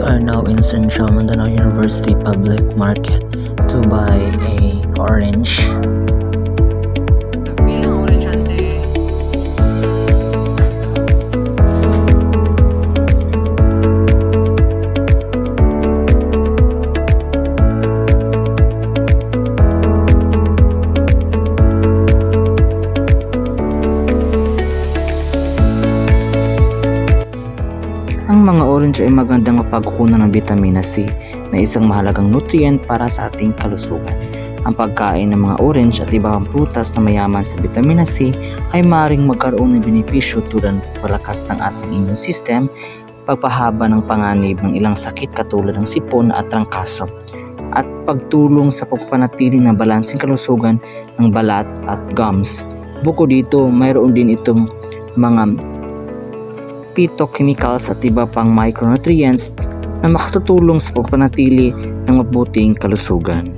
are now in Central Mindanao University Public Market to buy a orange. Ang mga orange ay magandang mapagkukunan ng vitamina C na isang mahalagang nutrient para sa ating kalusugan. Ang pagkain ng mga orange at iba pang prutas na mayaman sa vitamina C ay maaaring magkaroon ng benepisyo tulad ng palakas ng ating immune system, pagpahaba ng panganib ng ilang sakit katulad ng sipon at trangkaso, at pagtulong sa pagpanatili ng balansing kalusugan ng balat at gums. Bukod dito, mayroon din itong mga phytochemicals at iba pang micronutrients na makatutulong sa pagpanatili ng mabuting kalusugan.